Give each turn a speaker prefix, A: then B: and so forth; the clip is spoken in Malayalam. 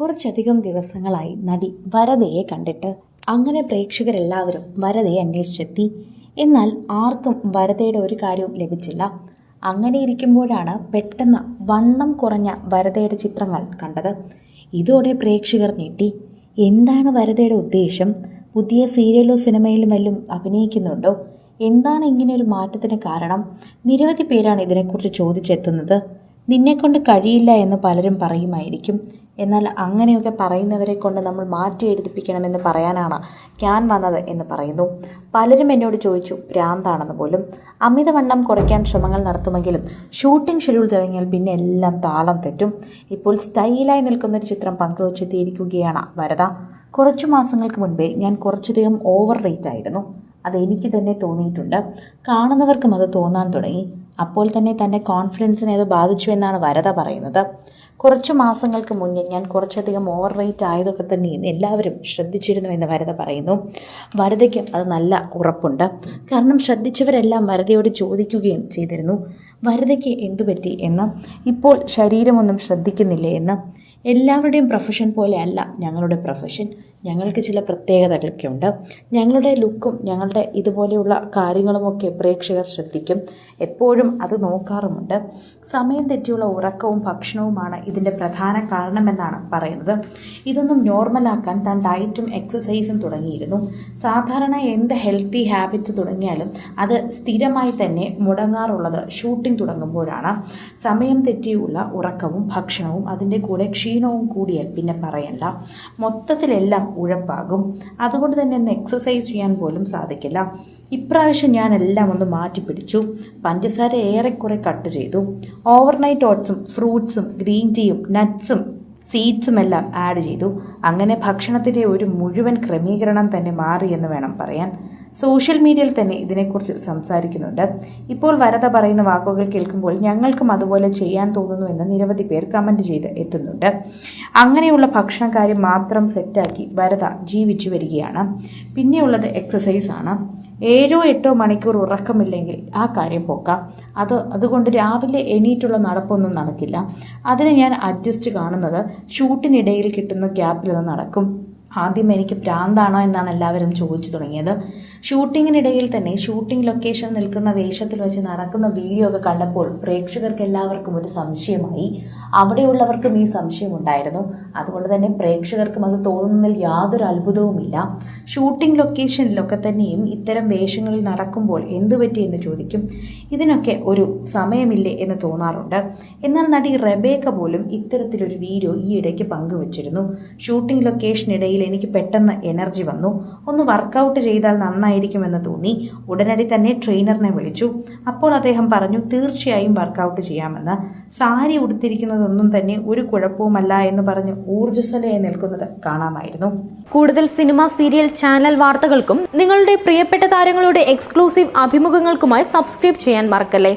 A: കുറച്ചധികം ദിവസങ്ങളായി നടി വരദയെ കണ്ടിട്ട് അങ്ങനെ പ്രേക്ഷകരെല്ലാവരും വരദയെ അന്വേഷിച്ചെത്തി. എന്നാൽ ആർക്കും വരദയുടെ ഒരു കാര്യവും ലഭിച്ചില്ല. അങ്ങനെ ഇരിക്കുമ്പോഴാണ് പെട്ടെന്ന് വണ്ണം കുറഞ്ഞ വരദയുടെ ചിത്രങ്ങൾ കണ്ടത്. ഇതോടെ പ്രേക്ഷകർ നീട്ടി എന്താണ് വരദയുടെ ഉദ്ദേശം? പുതിയ സീരിയലോ സിനിമയിലും വല്ലതും അഭിനയിക്കുന്നുണ്ടോ? എന്താണ് ഇങ്ങനെ ഒരു മാറ്റത്തിന് കാരണം? നിരവധി പേരാണ് ഇതിനെക്കുറിച്ച് ചോദിച്ചെത്തുന്നത്. നിന്നെക്കൊണ്ട് കഴിയില്ല എന്ന് പലരും പറയുമായിരിക്കും. എന്നാൽ അങ്ങനെയൊക്കെ പറയുന്നവരെ കൊണ്ട് നമ്മൾ മാറ്റി എഴുതിപ്പിക്കണമെന്ന് പറയാനാണ് ഞാൻ വന്നത് എന്ന് പറയുന്നു. പലരും എന്നോട് ചോദിച്ചു ഭ്രാന്താണെന്ന് പോലും. അമിതവണ്ണം കുറയ്ക്കാൻ ശ്രമങ്ങൾ നടത്തുമെങ്കിലും ഷൂട്ടിംഗ് ഷെഡ്യൂൾ തുടങ്ങിയാൽ പിന്നെ എല്ലാം താളം തെറ്റും. ഇപ്പോൾ സ്റ്റൈലായി നിൽക്കുന്നൊരു ചിത്രം പങ്കുവച്ചെത്തിയിരിക്കുകയാണ് വരത. കുറച്ചു മാസങ്ങൾക്ക് മുൻപേ ഞാൻ കുറച്ചധികം ഓവർ റേറ്റ് ആയിരുന്നു. അതെനിക്ക് തന്നെ തോന്നിയിട്ടുണ്ട്. കാണുന്നവർക്കും അത് തോന്നാൻ തുടങ്ങി. അപ്പോൾ തന്നെ തന്റെ കോൺഫിഡൻസിനെ അത് ബാധിച്ചു എന്നാണ് വരത പറയുന്നത്. കുറച്ച് മാസങ്ങൾക്ക് മുന്നേ ഞാൻ കുറച്ചധികം ഓവർ വെയിറ്റ് ആയതൊക്കെ തന്നെ എല്ലാവരും ശ്രദ്ധിച്ചിരുന്നു എന്ന് വരത പറയുന്നു. വരതയ്ക്കും അത് നല്ല ഉറപ്പുണ്ട്. കാരണം ശ്രദ്ധിച്ചവരെല്ലാം വരതയോട് ചോദിക്കുകയും ചെയ്തിരുന്നു. വരതയ്ക്ക് എന്തു പറ്റി എന്ന് ഇപ്പോൾ ശരീരമൊന്നും ശ്രദ്ധിക്കുന്നില്ലേ എന്ന് എല്ലാവരുടെയും പ്രൊഫഷൻ പോലെയല്ല ഞങ്ങളുടെ പ്രൊഫഷൻ ഞങ്ങൾക്ക് ചില പ്രത്യേകതകളൊക്കെ ഉണ്ട്. ഞങ്ങളുടെ ലുക്കും ഞങ്ങളുടെ ഇതുപോലെയുള്ള കാര്യങ്ങളുമൊക്കെ പ്രേക്ഷകർ ശ്രദ്ധിക്കും. എപ്പോഴും അത് നോക്കാറുമുണ്ട്. സമയം തെറ്റിയുള്ള ഉറക്കവും ഭക്ഷണവുമാണ് ഇതിന്റെ പ്രധാന കാരണമെന്നാണ് പറയുന്നത്. ഇതൊന്നും നോർമലാക്കാൻ താൻ ഡയറ്റും എക്സസൈസും തുടങ്ങിയിരുന്നു. സാധാരണ എന്ത് ഹെൽത്തി ഹാബിറ്റ്സ് തുടങ്ങിയാലും അത് സ്ഥിരമായി തന്നെ മുടങ്ങാറുള്ളത് ഷൂട്ടിംഗ് തുടങ്ങുമ്പോഴാണ്. സമയം തെറ്റിയുള്ള ഉറക്കവും ഭക്ഷണവും അതിന്റെ കൂടെ ക്ഷീണവും കൂടിയാൽ പിന്നെ പറയണ്ട. മൊത്തത്തിലെല്ലാം ഉഴപ്പാകും. അതുകൊണ്ട് തന്നെ ഒന്ന് എക്സസൈസ് ചെയ്യാൻ പോലും സാധിക്കില്ല. ഇപ്രാവശ്യം ഞാൻ എല്ലാം ഒന്ന് മാറ്റി പിടിച്ചു പഞ്ചസാര ഏറെക്കുറെ കട്ട് ചെയ്തു. ഓവർനൈറ്റ് ഓട്സും ഫ്രൂട്ട്സും ഗ്രീൻ ടീയും നട്ട്സും സീഡ്സും എല്ലാം ആഡ് ചെയ്തു. അങ്ങനെ ഭക്ഷണത്തിന്റെ ഒരു മുഴുവൻ ക്രമീകരണം തന്നെ മാറിയെന്ന് വേണം പറയാൻ. സോഷ്യൽ മീഡിയയിൽ തന്നെ ഇതിനെക്കുറിച്ച് സംസാരിക്കുന്നുണ്ട്. ഇപ്പോൾ വരദ പറയുന്ന വാക്കുകൾ കേൾക്കുമ്പോൾ ഞങ്ങൾക്കും അതുപോലെ ചെയ്യാൻ തോന്നുന്നു എന്ന് നിരവധി പേർ കമന്റ് ചെയ്ത് എത്തുന്നുണ്ട്. അങ്ങനെയുള്ള ഭക്ഷണക്കാര്യം മാത്രം സെറ്റാക്കി വരദ ജീവിച്ചു വരികയാണ്. പിന്നെയുള്ളത് എക്സസൈസ് ആണ്. ഏഴോ എട്ടോ മണിക്കൂർ ഉറക്കമില്ലെങ്കിൽ ആ കാര്യം പോക്കാം. അത് അതുകൊണ്ട് രാവിലെ എണീറ്റുള്ള നടപ്പൊന്നും നടക്കില്ല. അതിന് ഞാൻ അഡ്ജസ്റ്റ് കാണുന്നത് ഷൂട്ടിനിടയിൽ കിട്ടുന്ന ഗ്യാപ്പിൽ അത് നടക്കും. ആദ്യം എനിക്ക് പ്രാന്താണോ എന്നാണ് എല്ലാവരും ചോദിച്ചു തുടങ്ങിയത്. ഷൂട്ടിങ്ങിനിടയിൽ തന്നെ ഷൂട്ടിംഗ് ലൊക്കേഷൻ നിൽക്കുന്ന വേഷത്തിൽ വെച്ച് നടക്കുന്ന വീഡിയോ ഒക്കെ കണ്ടപ്പോൾ പ്രേക്ഷകർക്ക് എല്ലാവർക്കും ഒരു സംശയമായി. അവിടെയുള്ളവർക്കും ഈ സംശയമുണ്ടായിരുന്നു. അതുകൊണ്ട് തന്നെ പ്രേക്ഷകർക്കും അത് തോന്നുന്നതിൽ യാതൊരു അത്ഭുതവുമില്ല. ഷൂട്ടിംഗ് ലൊക്കേഷനിലൊക്കെ തന്നെയും ഇത്തരം വേഷങ്ങളിൽ നടക്കുമ്പോൾ എന്തു പറ്റി എന്ന് ചോദിക്കും. ഇതിനൊക്കെ ഒരു സമയമില്ലേ എന്ന് തോന്നാറുണ്ട്. എന്നാൽ നടി റെബേക്ക പോലും ഇത്തരത്തിലൊരു വീഡിയോ ഈ ഇടയ്ക്ക് പങ്കുവച്ചിരുന്നു. ഷൂട്ടിംഗ് ലൊക്കേഷനിടയിൽ എനിക്ക് പെട്ടെന്ന് എനർജി വന്നു. ഒന്ന് വർക്കൗട്ട് ചെയ്താൽ നന്നായിരിക്കുമെന്ന് തോന്നി. ഉടനടി തന്നെ ട്രെയിനറിനെ വിളിച്ചു. അപ്പോൾ അദ്ദേഹം പറഞ്ഞു തീർച്ചയായും വർക്കൗട്ട് ചെയ്യാമെന്ന്. സാരി ഉടുത്തിരിക്കുന്നതൊന്നും തന്നെ ഒരു കുഴപ്പവുമല്ല എന്ന് പറഞ്ഞ് ഊർജസ്വലയായി നിൽക്കുന്നത് കാണാമായിരുന്നു.
B: കൂടുതൽ സിനിമ സീരിയൽ ചാനൽ വാർത്തകൾക്കും നിങ്ങളുടെ പ്രിയപ്പെട്ട താരങ്ങളുടെ എക്സ്ക്ലൂസീവ് അഭിമുഖങ്ങൾക്കുമായി സബ്സ്ക്രൈബ് ചെയ്യാൻ മറക്കല്ലേ?